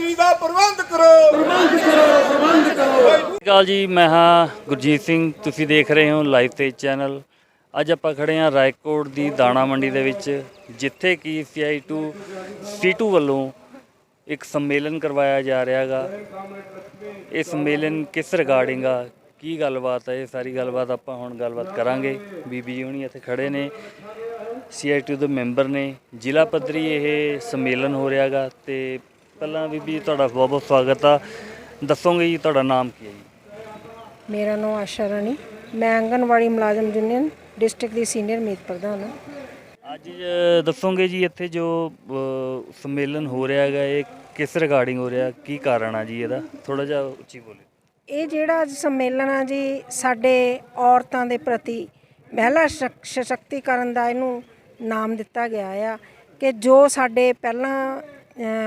ਹਾਜ਼ਰੀ ਦਾ ਪ੍ਰਬੰਧ ਕਰੋ। ਸਤਿ ਸ਼੍ਰੀ ਅਕਾਲ ਜੀ? ਮੈਂ ਹਾਂ ਗੁਰਜੀਤ ਸਿੰਘ। ਤੁਸੀਂ ਦੇਖ ਰਹੇ ਹੋ ਲਾਈਵ ਤੇ ਚੈਨਲ। ਅੱਜ ਆਪਾਂ ਖੜੇ ਹਾਂ ਰਾਏਕੋਟ ਦੀ ਦਾਣਾ ਮੰਡੀ ਦੇ ਵਿੱਚ ਜਿੱਥੇ ਕਿ CI2 C2 ਵੱਲੋਂ ਇੱਕ ਸੰਮੇਲਨ ਕਰਵਾਇਆ ਜਾ ਰਿਹਾ ਹੈਗਾ ਇਹ ਸੰਮੇਲਨ ਕਿਸ ਰਿਗਾਰਡਿੰਗ ਆ? ਕੀ ਗੱਲਬਾਤ ਹੈ ਇਹ ਸਾਰੀ ਗੱਲਬਾਤ ਆਪਾਂ ਹੁਣ ਗੱਲਬਾਤ ਕਰਾਂਗੇ। ਬੀਬੀ ਜੀ ਹੁਣੀ ਇੱਥੇ ਖੜੇ ਨੇ। CI2 ਦੇ ਮੈਂਬਰ ਨੇ। ਜ਼ਿਲ੍ਹਾ ਪੱਧਰੀ ਇਹ ਸੰਮੇਲਨ ਹੋ ਰਿਹਾ ਹੈਗਾ ਤੇ ਪਹਿਲਾਂ ਬੀਬੀ ਤੁਹਾਡਾ ਬਹੁਤ ਬਹੁਤ ਸਵਾਗਤ ਆ। ਦੱਸੋਗੇ ਜੀ ਤੁਹਾਡਾ ਨਾਮ ਕੀ ਹੈ ਜੀ? ਮੇਰਾ ਨਾਮ ਆਸ਼ਾ ਰਾਣੀ। ਮੈਂ ਆਂਗਨਵਾੜੀ ਮੁਲਾਜ਼ਮ ਯੂਨੀਅਨ ਡਿਸਟ੍ਰਿਕਟ ਦੀ ਸੀਨੀਅਰ ਮੀਤ ਪ੍ਰਧਾਨ ਹਾਂ। ਅੱਜ ਅ, ਦੱਸੋਗੇ ਜੀ ਇੱਥੇ ਜੋ ਅ, ਸੰਮੇਲਨ ਹੋ ਰਿਹਾ ਹੈਗਾ ਇਹ ਕਿਸ ਰਿਗਾਰਡਿੰਗ ਹੋ ਰਿਹਾ? ਕੀ ਕਾਰਨ ਆ ਜੀ ਇਹਦਾ? ਥੋੜਾ ਜਿਹਾ ਉੱਚੀ ਬੋਲੇ ਇਹ ਜਿਹੜਾ ਅੱਜ ਸੰਮੇਲਨ ਆ ਜੀ ਸਾਡੇ ਔਰਤਾਂ ਦੇ ਪ੍ਰਤੀ ਮਹਿਲਾ ਸ਼ਕ- ਸਸ਼ਕਤੀਕਰਨ ਦਾ ਇਹਨੂੰ ਨਾਮ ਦਿੱਤਾ ਗਿਆ ਆ ਕਿ ਜੋ ਸਾਡੇ ਪਹਿਲਾਂ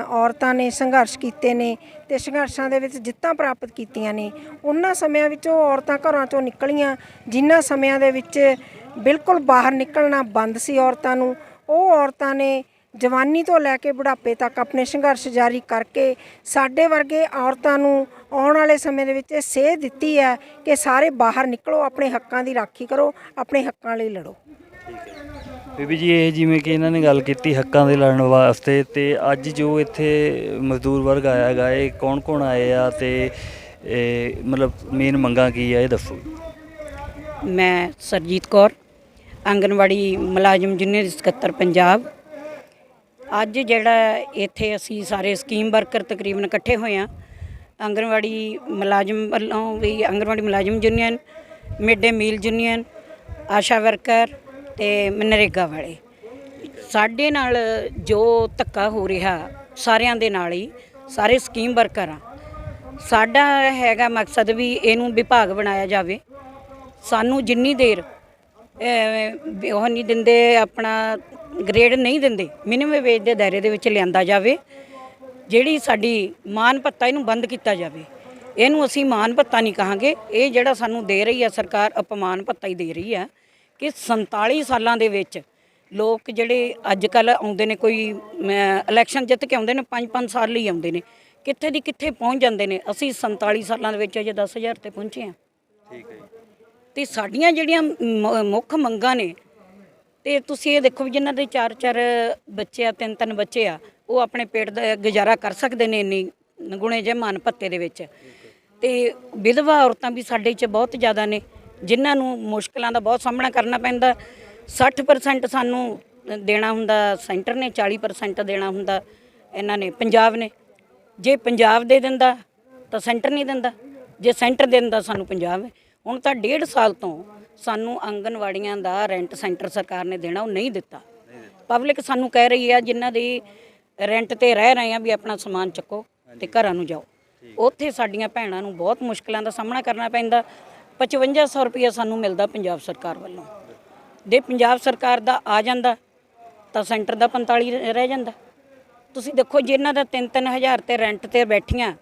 ਔਰਤਾਂ ਨੇ ਸੰਘਰਸ਼ ਕੀਤੇ ਨੇ ਤੇ ਸੰਘਰਸ਼ਾਂ ਦੇ ਵਿੱਚ ਜਿੱਤਾਂ ਪ੍ਰਾਪਤ ਕੀਤੀਆਂ ਨੇ। ਉਹਨਾਂ ਸਮਿਆਂ ਵਿੱਚ ਉਹ ਔਰਤਾਂ ਘਰਾਂ ਚੋਂ ਨਿਕਲੀਆਂ, ਜਿਨ੍ਹਾਂ ਸਮਿਆਂ ਦੇ ਵਿੱਚ ਬਿਲਕੁਲ ਬਾਹਰ ਨਿਕਲਣਾ ਬੰਦ ਸੀ ਔਰਤਾਂ ਨੂੰ। ਉਹ ਔਰਤਾਂ ਨੇ ਜਵਾਨੀ ਤੋਂ ਲੈ ਕੇ ਬੁਢਾਪੇ ਤੱਕ ਆਪਣੇ ਸੰਘਰਸ਼ ਜਾਰੀ ਕਰਕੇ ਸਾਡੇ ਵਰਗੇ ਔਰਤਾਂ ਨੂੰ ਆਉਣ ਵਾਲੇ ਸਮੇਂ ਦੇ ਵਿੱਚ ਇਹ ਸੇਧ ਦਿੱਤੀ ਹੈ ਕਿ ਸਾਰੇ ਬਾਹਰ ਨਿਕਲੋ, ਆਪਣੇ ਹੱਕਾਂ ਦੀ ਰਾਖੀ ਕਰੋ, ਆਪਣੇ ਹੱਕਾਂ ਲਈ ਲੜੋ। ਬੀਬੀ ਜੀ, ਇਹ ਜਿਵੇਂ ਕਿ ਇਹਨਾਂ ਨੇ ਗੱਲ ਕੀਤੀ ਹੱਕਾਂ ਦੇ ਲੜਨ ਵਾਸਤੇ ਤੇ ਅੱਜ ਜੋ ਇੱਥੇ ਮਜ਼ਦੂਰ ਵਰਗ ਆਇਆ ਹੈਗਾ, ਇਹ ਕੌਣ ਕੌਣ ਆਏ ਆ ਤੇ ਇਹ ਮਤਲਬ ਮੇਨ ਮੰਗਾਂ ਕੀ ਆ, ਇਹ ਦੱਸੋ। ਮੈਂ ਸਰਜੀਤ ਕੌਰ, ਆਂਗਨਵਾੜੀ ਮੁਲਾਜ਼ਮ ਯੂਨੀਅਨ ਸਕੱਤਰ ਪੰਜਾਬ। ਅੱਜ ਜਿਹੜਾ ਇੱਥੇ ਅਸੀਂ ਸਾਰੇ ਸਕੀਮ ਵਰਕਰ ਤਕਰੀਬਨ ਇਕੱਠੇ ਹੋਏ ਹਾਂ, ਆਂਗਨਵਾੜੀ ਮੁਲਾਜ਼ਮ ਵੱਲੋਂ ਵੀ ਆਂਗਨਵਾੜੀ ਮੁਲਾਜ਼ਮ union mid day meal union, ASHA worker ਤੇ ਮਨਰੇਗਾ ਵਾਲੇ। ਸਾਡੇ ਨਾਲ ਜੋ ਧੱਕਾ ਹੋ ਰਿਹਾ ਸਾਰਿਆਂ ਦੇ ਨਾਲ ਹੀ, ਸਾਰੇ ਸਕੀਮ ਵਰਕਰ ਆ। ਸਾਡਾ ਹੈਗਾ ਮਕਸਦ ਵੀ ਇਹਨੂੰ ਵਿਭਾਗ ਬਣਾਇਆ ਜਾਵੇ। ਸਾਨੂੰ ਜਿੰਨੀ ਦੇਰ ਉਹ ਨਹੀਂ ਦਿੰਦੇ, ਆਪਣਾ ਗ੍ਰੇਡ ਨਹੀਂ ਦਿੰਦੇ ਮਿਨੀਮਮ ਵੇਜ ਦੇ ਦਾਇਰੇ ਦੇ ਵਿੱਚ ਲਿਆਂਦਾ ਜਾਵੇ। ਜਿਹੜੀ ਸਾਡੀ ਮਾਨ ਭੱਤਾ ਇਹਨੂੰ ਬੰਦ ਕੀਤਾ ਜਾਵੇ। ਇਹਨੂੰ ਅਸੀਂ ਮਾਨ ਭੱਤਾ ਨਹੀਂ ਕਹਾਂਗੇ। ਇਹ ਜਿਹੜਾ ਸਾਨੂੰ ਦੇ ਰਹੀ ਹੈ ਸਰਕਾਰ, ਅਪਮਾਨ ਭੱਤਾ ਹੀ ਦੇ ਰਹੀ ਹੈ ਕਿ 47 ਸਾਲਾਂ ਦੇ ਵਿੱਚ ਲੋਕ ਜਿਹੜੇ ਅੱਜ ਕੱਲ ਆਉਂਦੇ ਨੇ ਕੋਈ ਇਲੈਕਸ਼ਨ ਜਿੱਤ ਕੇ ਆਉਂਦੇ ਨੇ 5-5 ਸਾਲ ਲਈ ਆਉਂਦੇ ਨੇ ਕਿੱਥੇ ਦੀ ਕਿੱਥੇ ਪਹੁੰਚ ਜਾਂਦੇ ਨੇ ਅਸੀਂ 47 ਸਾਲਾਂ ਦੇ ਵਿੱਚ ਅਜੇ 10000 ਤੇ ਪਹੁੰਚੇ ਹਾਂ। ਠੀਕ ਹੈ ਤੇ ਸਾਡੀਆਂ ਜਿਹੜੀਆਂ ਮੁੱਖ ਮੰਗਾਂ ਨੇ ਤੇ ਤੁਸੀਂ ਇਹ ਦੇਖੋ ਵੀ ਜਿਨ੍ਹਾਂ ਦੇ ਚਾਰ ਚਾਰ ਬੱਚੇ ਆ ਤਿੰਨ ਤਿੰਨ ਬੱਚੇ ਆ ਉਹ ਆਪਣੇ ਪੇਟ ਦਾ ਗੁਜ਼ਾਰਾ ਕਰ ਸਕਦੇ ਨੇ ਇੰਨੀ ਗੁਣੇ ਜੇ ਮਾਨ ਭੱਤੇ ਦੇ ਵਿੱਚ। ਤੇ ਵਿਧਵਾ ਔਰਤਾਂ ਵੀ ਸਾਡੇ 'ਚ ਬਹੁਤ ਜ਼ਿਆਦਾ ਨੇ ਜਿਨ੍ਹਾਂ ਨੂੰ ਮੁਸ਼ਕਲਾਂ ਦਾ ਬਹੁਤ ਸਾਹਮਣਾ ਕਰਨਾ ਪੈਂਦਾ 60% ਸਾਨੂੰ ਦੇਣਾ ਹੁੰਦਾ ਸੈਂਟਰ ਨੇ 40% ਦੇਣਾ ਹੁੰਦਾ ਇਹਨਾਂ ਨੇ ਪੰਜਾਬ ਨੇ। ਜੇ ਪੰਜਾਬ ਦੇ ਦਿੰਦਾ ਤਾਂ ਸੈਂਟਰ ਨਹੀਂ ਦਿੰਦਾ। ਜੇ ਸੈਂਟਰ ਦੇ ਦਿੰਦਾ ਸਾਨੂੰ ਪੰਜਾਬ ਹੁਣ ਤਾਂ ਡੇਢ ਸਾਲ ਤੋਂ ਸਾਨੂੰ ਆਂਗਨਵਾੜੀਆਂ ਦਾ ਰੈਂਟ ਸੈਂਟਰ ਸਰਕਾਰ ਨੇ ਦੇਣਾ ਉਹ ਨਹੀਂ ਦਿੱਤਾ। ਪਬਲਿਕ ਸਾਨੂੰ ਕਹਿ ਰਹੀ ਆ ਜਿਨ੍ਹਾਂ ਦੀ ਰੈਂਟ ਤੇ ਰਹਿ ਰਹੇ ਆ ਵੀ ਆਪਣਾ ਸਮਾਨ ਚੱਕੋ ਤੇ ਘਰਾਂ ਨੂੰ ਜਾਓ। ਉੱਥੇ ਸਾਡੀਆਂ ਭੈਣਾਂ ਨੂੰ ਬਹੁਤ ਮੁਸ਼ਕਲਾਂ ਦਾ ਸਾਹਮਣਾ ਕਰਨਾ ਪੈਂਦਾ। 5500 ਰੁਪਏ ਸਾਨੂੰ ਮਿਲਦਾ ਪੰਜਾਬ ਸਰਕਾਰ ਵੱਲੋਂ। ਜੇ ਪੰਜਾਬ ਸਰਕਾਰ ਦਾ ਆ ਜਾਂਦਾ, ਤਾਂ ਸੈਂਟਰ ਦਾ 45 ਰਹਿ ਜਾਂਦਾ। ਤੁਸੀਂ ਦੇਖੋ, ਜਿਨ੍ਹਾਂ ਦਾ 3-3000 ਤੇ ਰੈਂਟ ਤੇ ਬੈਠੀਆਂ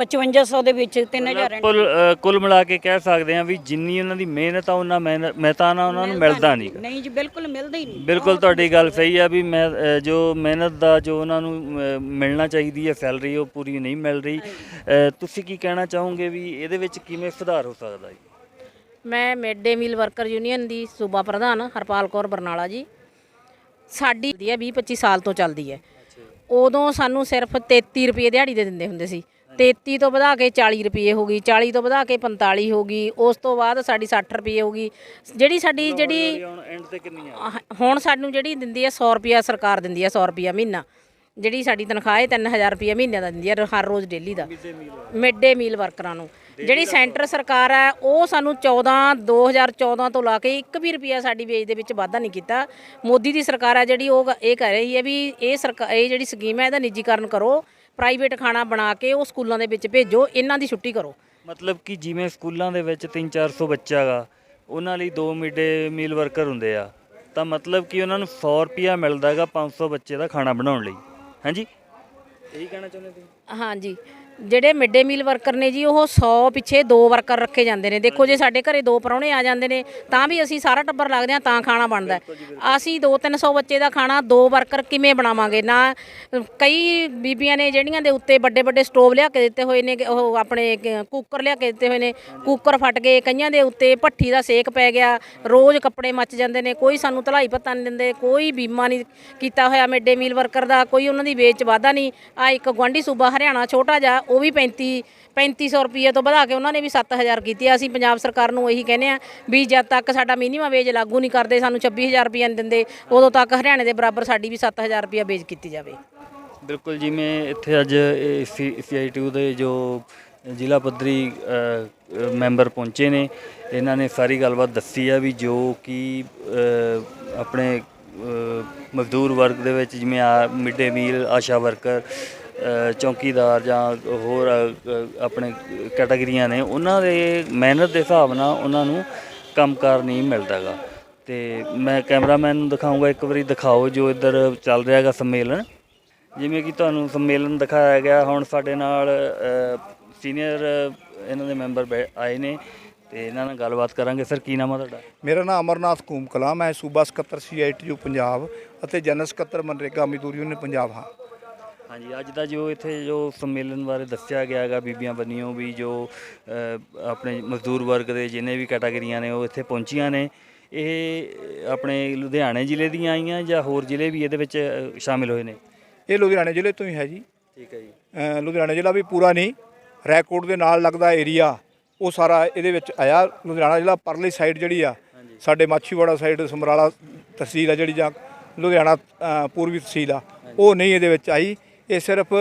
5500 ਦੇ ਵਿੱਚ 3000 ਰੈਂਟ ਕੁੱਲ ਕੁੱਲ ਮਿਲਾ ਕੇ ਕਹਿ ਸਕਦੇ ਆ ਵੀ ਜਿੰਨੀ ਉਹਨਾਂ ਦੀ ਮਿਹਨਤ ਆ ਉਹਨਾਂ ਮਹਿਤਾਨਾ ਉਹਨਾਂ ਨੂੰ ਮਿਲਦਾ ਨਹੀਂ ਨਹੀਂ ਜੀ ਬਿਲਕੁਲ ਮਿਲਦਾ ਹੀ ਨਹੀਂ। ਬਿਲਕੁਲ ਤੁਹਾਡੀ ਗੱਲ ਸਹੀ ਆ ਵੀ ਮੈਂ ਜੋ ਮਿਹਨਤ ਦਾ ਜੋ ਉਹਨਾਂ ਨੂੰ ਮਿਲਣਾ ਚਾਹੀਦੀ ਹੈ ਸੈਲਰੀ ਉਹ ਪੂਰੀ ਨਹੀਂ ਮਿਲ ਰਹੀ। ਤੁਸੀਂ ਕੀ ਕਹਿਣਾ ਚਾਹੋਗੇ ਵੀ ਇਹਦੇ ਵਿੱਚ ਕਿਵੇਂ ਸੁਧਾਰ ਹੋ ਸਕਦਾ ਜੀ? ਮੈਂ mid day meal worker union ਦੀ ਸੂਬਾ ਪ੍ਰਧਾਨ ਹਰਪਾਲ ਕੌਰ ਬਰਨਾਲਾ ਜੀ। ਸਾਡੀ ਦੀ ਹੈ 20 25 ਸਾਲ ਤੋਂ ਚੱਲਦੀ ਹੈ। ਉਦੋਂ ਸਾਨੂੰ ਸਿਰਫ 33 ਰੁਪਏ ਦਿਹਾੜੀ ਦੇ ਦਿੰਦੇ ਹੁੰਦੇ ਸੀ। 33 ਤੋਂ ਵਧਾ ਕੇ 40 ਰੁਪਏ ਹੋ ਗਈ 40 ਤੋਂ ਵਧਾ ਕੇ 45 ਹੋ ਗਈ ਉਸ ਤੋਂ ਬਾਅਦ ਸਾਡੀ 60 ਰੁਪਏ ਹੋ ਗਈ। ਜਿਹੜੀ ਸਾਡੀ ਜਿਹੜੀ ਹੁਣ ਐਂਡ ਤੇ ਕਿੰਨੀ ਆ? ਆਹ, ਹੁਣ ਸਾਨੂੰ ਜਿਹੜੀ ਦਿੰਦੀ ਹੈ 100 ਰੁਪਿਆ ਸਰਕਾਰ ਦਿੰਦੀ ਹੈ 100 ਰੁਪਿਆ ਮਹੀਨਾ। ਜਿਹੜੀ ਸਾਡੀ ਤਨਖਾਹ ਹੈ 3000 ਰੁਪਿਆ ਮਹੀਨੇ ਦਾ ਦਿੰਦੀ ਹੈ ਹਰ ਰੋਜ਼ ਡੇਲੀ ਦਾ। ਮਿਡ ਡੇ ਮੀਲ ਵਰਕਰਾਂ ਨੂੰ। ਜਿਹੜੀ ਸੈਂਟਰ ਸਰਕਾਰ ਹੈ ਉਹ ਸਾਨੂੰ 14 2014 ਤੋਂ ਲਾ ਕੇ 1 ਵੀ ਰੁਪਿਆ ਸਾਡੀ ਵੇਜ ਦੇ ਵਿੱਚ ਵਾਧਾ ਨਹੀਂ ਕੀਤਾ। ਮੋਦੀ ਦੀ ਸਰਕਾਰ ਹੈ ਜਿਹੜੀ ਉਹ ਇਹ ਕਹਿ ਰਹੀ ਹੈ ਵੀ ਇਹ ਸਰਕਾਰ ਇਹ ਜਿਹੜੀ ਸਕੀਮ ਹੈ ਇਹਦਾ ਨਿੱਜੀਕਰਨ ਕਰੋ। ਪ੍ਰਾਈਵੇਟ ਖਾਣਾ ਬਣਾ ਕੇ ਉਹ ਸਕੂਲਾਂ ਦੇ ਵਿੱਚ ਭੇਜੋ ਇਹਨਾਂ ਦੀ ਛੁੱਟੀ ਕਰੋ। ਮਤਲਬ ਕਿ ਜਿਵੇਂ ਸਕੂਲਾਂ ਦੇ ਵਿੱਚ 3-400 ਬੱਚਾ ਗਾ ਉਹਨਾਂ ਲਈ ਦੋ ਮਿਡੇ ਮੀਲ ਵਰਕਰ ਹੁੰਦੇ ਆ। ਤਾਂ ਮਤਲਬ ਕਿ ਉਹਨਾਂ ਨੂੰ 100 ਰੁਪਿਆ ਮਿਲਦਾ ਹੈਗਾ 500 ਬੱਚੇ ਦਾ ਖਾਣਾ ਬਣਾਉਣ ਲਈ। ਹਾਂਜੀ? ਇਹੀ ਕਹਿਣਾ ਚਾਹੁੰਦੇ ਤੁਸੀਂ? ਹਾਂਜੀ। ਜਿਹੜੇ ਮਿਡ ਡੇ ਮੀਲ ਵਰਕਰ ਨੇ ਜੀ, ਉਹ 100 ਪਿੱਛੇ ਦੋ ਵਰਕਰ ਰੱਖੇ ਜਾਂਦੇ ਨੇ। ਦੇਖੋ ਜੇ ਸਾਡੇ ਘਰੇ ਦੋ ਪਰੌਣੇ ਆ ਜਾਂਦੇ ਨੇ, ਤਾਂ ਵੀ ਅਸੀਂ ਸਾਰਾ ਟੱਬਰ ਲੱਗਦੇ ਆ ਤਾਂ ਖਾਣਾ ਬਣਦਾ ਹੈ। ਅਸੀਂ 2-300 ਬੱਚੇ ਦਾ ਖਾਣਾ, ਦੋ ਵਰਕਰ ਕਿਵੇਂ ਬਣਾਵਾਂਗੇ? ਨਾ, ਕਈ ਬੀਬੀਆਂ ਨੇ ਜਿਹੜੀਆਂ ਦੇ ਉੱਤੇ ਵੱਡੇ ਵੱਡੇ ਸਟੋਵ ਲਿਆ ਕੇ ਦਿੱਤੇ ਹੋਏ ਨੇ, ਉਹ ਆਪਣੇ ਕ- ਕੁੱਕਰ ਲਿਆ ਕੇ ਦਿੱਤੇ ਹੋਏ ਨੇ। ਕੁੱਕਰ ਫਟ ਗਏ, ਕਈਆਂ ਦੇ ਉੱਤੇ ਭੱਠੀ ਦਾ ਸੇਕ ਪੈ ਗਿਆ, ਰੋਜ਼ ਕੱਪੜੇ ਮੱਚ ਜਾਂਦੇ ਨੇ, ਕੋਈ ਸਾਨੂੰ ਧਲਾਈ ਪੱਤਾ ਨਹੀਂ ਦਿੰਦੇ, ਕੋਈ ਬੀਮਾ ਨਹੀਂ ਕੀਤਾ ਹੋਇਆ ਮਿਡ ਡੇ ਮੀਲ ਵਰਕਰ ਦਾ, ਕੋਈ ਉਹਨਾਂ ਦੀ ਵੇਚ ਵਾਧਾ ਨਹੀਂ। ਆ ਇੱਕ ਗਵਾਂਢੀ ਸੂਬਾ ਹਰਿਆਣਾ ਛੋਟਾ ਜਿਹਾ ਉਹ ਵੀ 35 3500 ਰੁਪਏ ਤੋਂ ਵਧਾ ਕੇ ਉਹਨਾਂ ਨੇ ਵੀ 7000 ਕੀਤੀ ਆ। ਅਸੀਂ ਪੰਜਾਬ ਸਰਕਾਰ ਨੂੰ ਇਹੀ ਕਹਿੰਦੇ ਆ ਵੀ ਜਦ ਤੱਕ ਸਾਡਾ ਮਿਨੀਮਮ ਵੇਜ ਲਾਗੂ ਨਹੀਂ ਕਰਦੇ, ਸਾਨੂੰ 26000 ਰੁਪਏ ਨਹੀਂ ਦਿੰਦੇ, ਉਦੋਂ ਤੱਕ ਹਰਿਆਣੇ ਦੇ ਬਰਾਬਰ ਸਾਡੀ ਵੀ 7000 ਰੁਪਏ ਵੇਜ ਕੀਤੀ ਜਾਵੇ ਬਿਲਕੁਲ ਜਿਵੇਂ ਇੱਥੇ ਅੱਜ ਸੀਆਈਟੂ ਦੇ ਜੋ ਜ਼ਿਲ੍ਹਾ ਪੱਧਰੀ ਮੈਂਬਰ ਪਹੁੰਚੇ ਨੇ, ਇਹਨਾਂ ਨੇ ਸਾਰੀ ਗੱਲਬਾਤ ਦੱਸੀ ਆ ਵੀ ਜੋ ਕਿ ਆਪਣੇ ਮਜ਼ਦੂਰ ਵਰਗ ਦੇ ਵਿੱਚ ਜਿਵੇਂ ਆ, ਮਿਡ ਡੇ ਮੀਲ, ਆਸ਼ਾ ਵਰਕਰ ਚੌਕੀਦਾਰ ਜਾਂ ਹੋਰ ਆਪਣੇ ਕੈਟਾਗਰੀਆਂ ਨੇ, ਉਹਨਾਂ ਦੇ ਮਿਹਨਤ ਦੇ ਹਿਸਾਬ ਨਾਲ ਉਹਨਾਂ ਨੂੰ ਕੰਮਕਾਰ ਨਹੀਂ ਮਿਲਦਾਗਾ। ਤੇ ਮੈਂ ਕੈਮਰਾਮੈਨ ਨੂੰ ਦਿਖਾਉਂਗਾ ਇੱਕ ਵਾਰੀ ਦਿਖਾਓ ਜੋ ਇੱਧਰ ਚੱਲ ਰਿਹਾ ਹੈਗਾ ਸੰਮੇਲਨ। ਜਿਵੇਂ ਕਿ ਤੁਹਾਨੂੰ ਸੰਮੇਲਨ ਦਿਖਾਇਆ ਗਿਆ, ਹੁਣ ਸਾਡੇ ਨਾਲ ਸੀਨੀਅਰ, ਇਹਨਾਂ ਦੇ ਮੈਂਬਰ ਬੈ- ਆਏ ਨੇ, ਤੇ ਇਹਨਾਂ ਨਾਲ ਗੱਲਬਾਤ ਕਰਾਂਗੇ। ਸਰ, ਕੀ ਨਾਮ ਆ ਤੁਹਾਡਾ? ਮੇਰਾ ਨਾਮ ਅਮਰਨਾਥ ਕੂਮਕਲਾ, ਮੈਂ ਸੂਬਾ ਸਕੱਤਰ ਸੀਆਈਟੀਯੂ ਪੰਜਾਬ ਅਤੇ ਜਨਰਲ ਸਕੱਤਰ ਮਨਰੇਗਾ ਮਜ਼ਦੂਰ ਯੂਨੀਅਨ ਪੰਜਾਬ ਹਾਂ। ਹਾਂਜੀ ਅੱਜ ਦਾ ਜੋ ਇੱਥੇ ਜੋ ਸੰਮੇਲਨ ਬਾਰੇ ਦੱਸਿਆ ਗਿਆ ਹੈਗਾ ਬੀਬੀਆਂ ਬੰਨਿਓ ਵੀ ਜੋ ਅ, ਆਪਣੇ ਮਜ਼ਦੂਰ ਵਰਗ ਦੇ ਜਿੰਨੇ ਵੀ ਕੈਟਾਗਰੀਆਂ ਨੇ ਉਹ ਇੱਥੇ ਪਹੁੰਚੀਆਂ ਨੇ। ਇਹ ਆਪਣੇ ਲੁਧਿਆਣੇ ਜ਼ਿਲ੍ਹੇ ਦੀਆਂ ਆਈਆਂ ਜਾਂ ਹੋਰ ਜ਼ਿਲ੍ਹੇ ਵੀ ਇਹਦੇ ਵਿੱਚ ਅ, ਸ਼ਾਮਿਲ ਹੋਏ ਨੇ? ਇਹ ਲੁਧਿਆਣੇ ਜ਼ਿਲ੍ਹੇ ਤੋਂ ਹੀ ਹੈ ਜੀ। ਠੀਕ ਹੈ ਜੀ। ਅ, ਲੁਧਿਆਣਾ ਜ਼ਿਲ੍ਹਾ ਵੀ ਪੂਰਾ ਨਹੀਂ ਰੈਕੋਰਡ ਦੇ ਨਾਲ ਲੱਗਦਾ ਏਰੀਆ ਉਹ ਸਾਰਾ ਇਹਦੇ ਵਿੱਚ ਆਇਆ। ਲੁਧਿਆਣਾ ਜ਼ਿਲ੍ਹਾ ਪਰਲੀ ਸਾਈਡ ਜਿਹੜੀ ਆ ਸਾਡੇ ਮਾਛੀਵਾੜਾ ਸਾਈਡ ਸਮਰਾਲਾ ਤਹਿਸੀਲ ਆ ਜਿਹੜੀ ਜਾਂ ਲੁਧਿਆਣਾ ਅ, ਪੂਰਬੀ ਤਹਿਸੀਲ ਆ ਉਹ ਨਹੀਂ ਇਹਦੇ ਵਿੱਚ ਆਈ। ਇਹ ਸਿਰਫ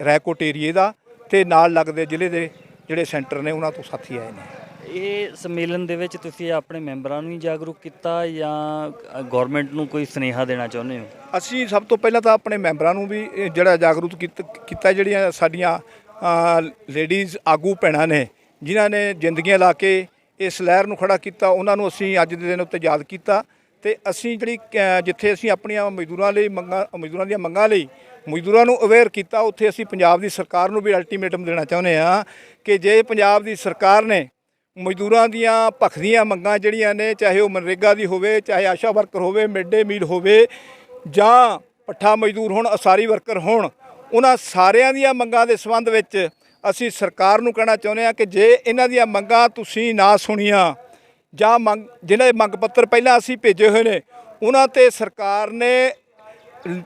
ਰੈਕੋਟ ਏਰੀਏ ਦਾ ਤੇ ਨਾਲ ਲੱਗਦੇ ਜ਼ਿਲ੍ਹੇ ਦੇ ਜਿਹੜੇ ਸੈਂਟਰ ਨੇ ਉਹਨਾਂ ਤੋਂ ਸਾਥੀ ਆਏ ਨੇ। ਇਹ ਸੰਮੇਲਨ ਦੇ ਵਿੱਚ ਤੁਸੀਂ ਆਪਣੇ ਮੈਂਬਰਾਂ ਨੂੰ ਹੀ ਜਾਗਰੂਕ ਕੀਤਾ ਜਾਂ ਗਵਰਨਮੈਂਟ ਨੂੰ ਕੋਈ ਸੁਨੇਹਾ ਦੇਣਾ ਚਾਹੁੰਦੇ ਹੋ? ਅਸੀਂ ਸਭ ਤੋਂ ਪਹਿਲਾਂ ਤਾਂ ਆਪਣੇ ਮੈਂਬਰਾਂ ਨੂੰ ਵੀ ਜਿਹੜਾ ਜਾਗਰੂਕ ਕੀਤ- ਜਿਹੜੀਆਂ ਸਾਡੀਆਂ ਲੇਡੀਜ਼ ਆਗੂ ਭੈਣਾਂ ਨੇ ਜਿਨ੍ਹਾਂ ਨੇ ਜ਼ਿੰਦਗੀਆਂ ਲਾ ਕੇ ਇਸ ਲਹਿਰ ਨੂੰ ਖੜਾ ਕੀਤਾ ਉਹਨਾਂ ਨੂੰ ਅਸੀਂ ਅੱਜ ਦੇ ਦਿਨ ਉੱਤੇ ਯਾਦ ਕੀਤਾ ਤੇ ਅਸੀਂ ਜਿਹੜੀ ਜਿੱਥੇ ਅਸੀਂ ਆਪਣੀਆਂ ਮਜ਼ਦੂਰਾਂ ਲਈ ਮੰਗਾਂ ਮਜ਼ਦੂਰਾਂ ਦੀਆਂ ਮੰਗਾਂ ਲਈ ਮਜ਼ਦੂਰਾਂ ਨੂੰ ਅਵੇਅਰ ਕੀਤਾ, ਉੱਥੇ ਅਸੀਂ ਪੰਜਾਬ ਦੀ ਸਰਕਾਰ ਨੂੰ ਵੀ ਅਲਟੀਮੇਟਮ ਦੇਣਾ ਚਾਹੁੰਦੇ ਹਾਂ ਕਿ ਜੇ ਪੰਜਾਬ ਦੀ ਸਰਕਾਰ ਨੇ ਮਜ਼ਦੂਰਾਂ ਦੀਆਂ ਭਖਦੀਆਂ ਮੰਗਾਂ ਜਿਹੜੀਆਂ ਨੇ, ਚਾਹੇ ਉਹ ਮਨਰੇਗਾ ਦੀ ਹੋਵੇ, ਚਾਹੇ ਆਸ਼ਾ ਵਰਕਰ ਹੋਵੇ ਮਿਡ ਡੇ ਮੀਲ ਹੋਵੇ ਜਾਂ ਪੱਠਾ ਮਜ਼ਦੂਰ ਹੋਣ, ਅਸਾਰੀ ਵਰਕਰ ਹੋਣ, ਉਹਨਾਂ ਸਾਰਿਆਂ ਦੀਆਂ ਮੰਗਾਂ ਦੇ ਸੰਬੰਧ ਵਿੱਚ ਅਸੀਂ ਸਰਕਾਰ ਨੂੰ ਕਹਿਣਾ ਚਾਹੁੰਦੇ ਹਾਂ ਕਿ ਜੇ ਇਹਨਾਂ ਦੀਆਂ ਮੰਗਾਂ ਤੁਸੀਂ ਨਾ ਸੁਣੀਆਂ ਜਾਂ ਮੰਗ, ਜਿਹਨਾਂ ਮੰਗ ਪੱਤਰ ਪਹਿਲਾਂ ਅਸੀਂ ਭੇਜੇ ਹੋਏ ਨੇ, ਉਹਨਾਂ ਤੇ ਸਰਕਾਰ ਨੇ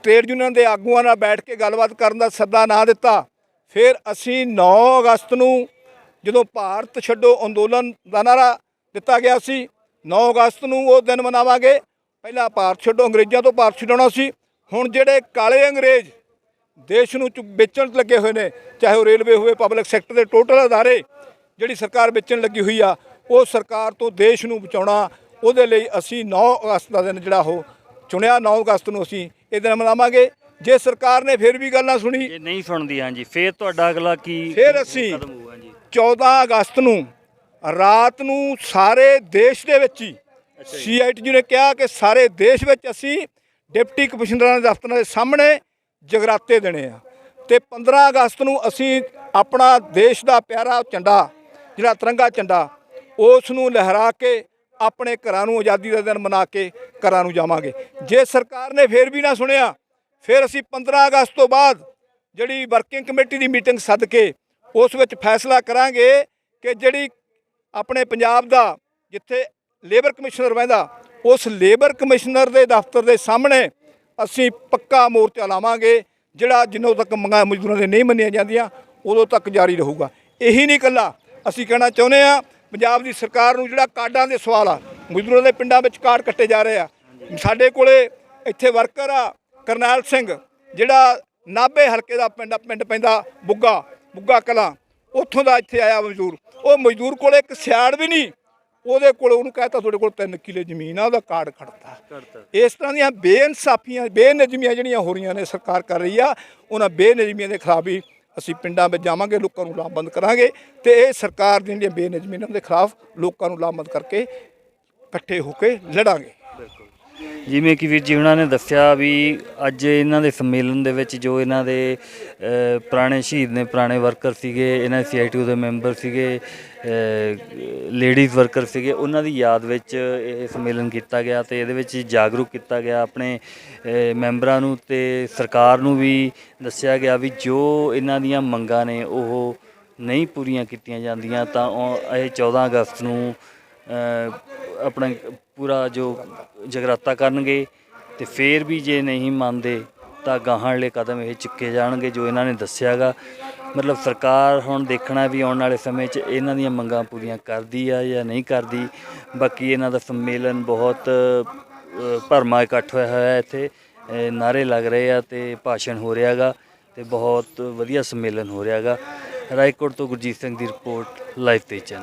ਟ੍ਰੇਡ ਯੂਨੀਅਨ ਦੇ ਆਗੂਆਂ ਨਾਲ ਬੈਠ ਕੇ ਗੱਲਬਾਤ ਕਰਨ ਦਾ ਸੱਦਾ ਨਾ ਦਿੱਤਾ। ਫਿਰ ਅਸੀਂ 9 ਅਗਸਤ ਨੂੰ ਜਦੋਂ ਭਾਰਤ ਛੱਡੋ ਅੰਦੋਲਨ ਦਾ ਨਾਰਾ ਦਿੱਤਾ ਗਿਆ ਸੀ 9 ਅਗਸਤ ਨੂੰ ਉਹ ਦਿਨ ਮਨਾਵਾਂਗੇ। ਪਹਿਲਾਂ ਭਾਰਤ ਛੱਡੋ, ਅੰਗਰੇਜ਼ਾਂ ਤੋਂ ਭਾਰਤ ਛਡਾਉਣਾ ਸੀ। ਹੁਣ ਜਿਹੜੇ ਕਾਲੇ ਅੰਗਰੇਜ਼ ਦੇਸ਼ ਨੂੰ ਚੁ- ਵੇਚਣ ਲੱਗੇ ਹੋਏ ਨੇ, ਚਾਹੇ ਉਹ ਰੇਲਵੇ ਹੋਵੇ, ਪਬਲਿਕ ਸੈਕਟਰ ਦੇ ਟੋਟਲ ਅਦਾਰੇ ਜਿਹੜੀ ਸਰਕਾਰ ਵੇਚਣ ਲੱਗੀ ਹੋਈ ਆ, ਉਹ ਸਰਕਾਰ ਤੋਂ ਦੇਸ਼ ਨੂੰ ਬਚਾਉਣਾ, ਉਹਦੇ ਲਈ ਅਸੀਂ 9 ਅਗਸਤ ਦਾ ਦਿਨ ਜਿਹੜਾ ਉਹ ਚੁਣਿਆ। 9 ਅਗਸਤ ਨੂੰ ਅਸੀਂ ਇਹ ਦਿਨ ਮਨਾਵਾਂਗੇ ਜੇ ਸਰਕਾਰ ਨੇ ਫਿਰ ਵੀ ਗੱਲ ਨਾ ਸੁਣੀ ਜੇ ਨਹੀਂ ਸੁਣਦੀ ਹਾਂਜੀ। ਫੇਰ ਤੁਹਾਡਾ ਅਗਲਾ ਕੀ ਫਿਰ ਅਸੀਂ ਕਦਮ ਹੋਊਗਾ ਜੀ 14 ਅਗਸਤ ਨੂੰ ਰਾਤ ਨੂੰ ਸਾਰੇ ਦੇਸ਼ ਦੇ ਵਿੱਚ ਹੀ ਸੀਆਈਟੀ ਨੇ ਕਿਹਾ ਕਿ ਸਾਰੇ ਦੇਸ਼ ਵਿੱਚ ਅਸੀਂ ਡਿਪਟੀ ਕਮਿਸ਼ਨਰਾਂ ਦੇ ਦਫ਼ਤਰਾਂ ਦੇ ਸਾਹਮਣੇ ਜਗਰਾਤੇ ਦੇਣੇ ਆ। ਤੇ 15 ਅਗਸਤ ਨੂੰ ਅਸੀਂ ਆਪਣਾ ਦੇਸ਼ ਦਾ ਪਿਆਰਾ ਝੰਡਾ ਜਿਹੜਾ ਤਿਰੰਗਾ ਝੰਡਾ ਉਸ ਨੂੰ ਲਹਿਰਾ ਕੇ ਆਪਣੇ ਘਰਾਂ ਨੂੰ ਆਜ਼ਾਦੀ ਦਾ ਦਿਨ ਮਨਾ ਕੇ ਘਰਾਂ ਨੂੰ ਜਾਵਾਂਗੇ। ਜੇ ਸਰਕਾਰ ਨੇ ਫੇਰ ਵੀ ਨਾ ਸੁਣਿਆ, ਫਿਰ ਅਸੀਂ 15 ਅਗਸਤ ਤੋਂ ਬਾਅਦ ਜਿਹੜੀ ਵਰਕਿੰਗ ਕਮੇਟੀ ਦੀ ਮੀਟਿੰਗ ਸੱਦ ਕੇ ਉਸ ਵਿੱਚ ਫੈਸਲਾ ਕਰਾਂਗੇ ਕਿ ਜਿਹੜੀ ਆਪਣੇ ਪੰਜਾਬ ਦਾ ਜਿੱਥੇ ਲੇਬਰ ਕਮਿਸ਼ਨਰ ਬਹਿੰਦਾ, ਉਸ ਲੇਬਰ ਕਮਿਸ਼ਨਰ ਦੇ ਦਫ਼ਤਰ ਦੇ ਸਾਹਮਣੇ ਅਸੀਂ ਪੱਕਾ ਮੋਰਚਾ ਲਾਵਾਂਗੇ, ਜਿਹੜਾ ਜਿੰਨੋਂ ਤੱਕ ਮੰਗਾਂ ਮਜ਼ਦੂਰਾਂ ਦੇ ਨਹੀਂ ਮੰਨੀਆਂ ਜਾਂਦੀਆਂ, ਉਦੋਂ ਤੱਕ ਜਾਰੀ ਰਹੂਗਾ। ਇਹੀ ਨਹੀਂ ਇਕੱਲਾ, ਅਸੀਂ ਕਹਿਣਾ ਚਾਹੁੰਦੇ ਆ ਪੰਜਾਬ ਦੀ ਸਰਕਾਰ ਨੂੰ ਜਿਹੜਾ ਕਾਰਡਾਂ ਦੇ ਸਵਾਲ ਆ ਮਜ਼ਦੂਰਾਂ ਦੇ ਪਿੰਡਾਂ ਵਿੱਚ ਕਾਰਡ ਕੱਟੇ ਜਾ ਰਹੇ ਆ। ਸਾਡੇ ਕੋਲੇ ਇੱਥੇ ਵਰਕਰ ਆ ਕਰਨੈਲ ਸਿੰਘ ਜਿਹੜਾ ਨਾਭੇ ਹਲਕੇ ਦਾ ਪਿੰਡ ਪਿੰਡ ਪੈਂਦਾ ਬੁੱਗਾ ਬੁੱਗਾ ਕਲਾਂ ਉੱਥੋਂ ਦਾ ਇੱਥੇ ਆਇਆ ਮਜ਼ਦੂਰ। ਉਹ ਮਜ਼ਦੂਰ ਕੋਲੇ ਇੱਕ ਸਿਆੜ ਵੀ ਨਹੀਂ ਉਹਦੇ ਕੋਲ ਉਹਨੂੰ ਕਹਤਾ ਤੁਹਾਡੇ ਕੋਲ 3 ਕਿੱਲੇ ਜ਼ਮੀਨ ਆ ਉਹਦਾ ਕਾਰਡ ਖੜਤਾ ਇਸ ਤਰ੍ਹਾਂ ਦੀਆਂ ਬੇਇਨਸਾਫੀਆਂ ਬੇਨਜ਼ਮੀਆਂ ਜਿਹੜੀਆਂ ਹੋ ਰਹੀਆਂ ਨੇ ਸਰਕਾਰ ਕਰ ਰਹੀ ਆ ਉਹਨਾਂ ਬੇਨਜ਼ਮੀਆਂ ਦੇ ਖਿਲਾਫ ਵੀ ਅਸੀਂ ਪਿੰਡਾਂ ਵਿੱਚ ਜਾਵਾਂਗੇ, ਲੋਕਾਂ ਨੂੰ ਲਾਮਬੰਦ ਕਰਾਂਗੇ ਤੇ ਇਹ ਸਰਕਾਰ ਦੀਆਂ ਜਿਹੜੀਆਂ ਬੇਨਜ਼ਮੀਆਂ ਦੇ ਖਿਲਾਫ ਲੋਕਾਂ ਨੂੰ ਲਾਮਬੰਦ ਕਰਕੇ ਇਕੱਠੇ ਹੋ ਕੇ ਲੜਾਂਗੇ। ਬਿਲਕੁਲ ਜਿਵੇਂ ਕਿ ਵੀਰ ਜੀ ਉਹਨਾਂ ਨੇ ਦੱਸਿਆ ਵੀ ਅੱਜ ਇਹਨਾਂ ਦੇ ਸੰਮੇਲਨ ਦੇ ਵਿੱਚ ਜੋ ਇਹਨਾਂ ਦੇ ਪੁਰਾਣੇ ਸ਼ਹੀਦ ਨੇ, ਪੁਰਾਣੇ ਵਰਕਰ ਸੀਗੇ, ਇਹਨਾਂ ਸੀਆਈਟੀਯੂ ਦੇ ਮੈਂਬਰ ਸੀਗੇ ਲੇਡੀਜ਼ ਵਰਕਰ ਸੀਗੇ ਉਹਨਾਂ ਦੀ ਯਾਦ ਵਿੱਚ ਇਹ ਸੰਮੇਲਨ ਕੀਤਾ ਗਿਆ ਤੇ ਇਹਦੇ ਵਿੱਚ ਜਾਗਰੂਕ ਕੀਤਾ ਗਿਆ। ਆਪਣੇ ਮੈਂਬਰਾਂ ਨੂੰ ਤੇ ਸਰਕਾਰ ਨੂੰ ਵੀ ਦੱਸਿਆ ਗਿਆ ਵੀ ਜੋ ਇਹਨਾਂ ਦੀਆਂ ਮੰਗਾਂ ਨੇ ਉਹ ਨਹੀਂ ਪੂਰੀਆਂ ਕੀਤੀਆਂ ਜਾਂਦੀਆਂ ਤਾਂ ਉਹ- ਇਹ 14 ਅਗਸਤ ਨੂੰ ਅ, ਆਪਣਾ ਪੂਰਾ ਜੋ ਜਗਰਾਤਾ ਕਰਨਗੇ ਤੇ ਫੇਰ ਵੀ ਜੇ ਨਹੀਂ ਮੰਨਦੇ ਤਾਂ ਗਾਹਾਂ ਵਾਲੇ ਕਦਮ ਇਹ ਚੁੱਕੇ ਜਾਣਗੇ ਜੋ ਇਹਨਾਂ ਨੇ ਦੱਸਿਆਗਾ। ਮਤਲਬ ਸਰਕਾਰ ਹੁਣ ਦੇਖਣਾ ਵੀ ਆਉਣ ਵਾਲੇ ਸਮੇਂ 'ਚ ਇਹਨਾਂ ਦੀਆਂ ਮੰਗਾਂ ਪੂਰੀਆਂ ਕਰਦੀ ਆ ਜਾਂ ਨਹੀਂ ਕਰਦੀ। ਬਾਕੀ ਇਹਨਾਂ ਦਾ ਸੰਮੇਲਨ ਬਹੁਤ ਅ, ਭਰਮਾ ਇਕੱਠ ਹੋਇਆ ਹੋਇਆ ਇੱਥੇ। ਅ, ਨਾਰੇ ਲੱਗ ਰਹੇ ਆ ਤੇ ਭਾਸ਼ਣ ਹੋ ਰਿਹਾਗਾ ਤੇ ਬਹੁਤ ਵਧੀਆ ਸੰਮੇਲਨ ਹੋ ਰਿਹਾਗਾ ਰਾਏਕੋਟ ਤੋਂ ਗੁਰਜੀਤ ਸਿੰਘ ਦੀ ਰਿਪੋਰਟ ਲਾਈਵ ਤੇ ਚੈਨਲ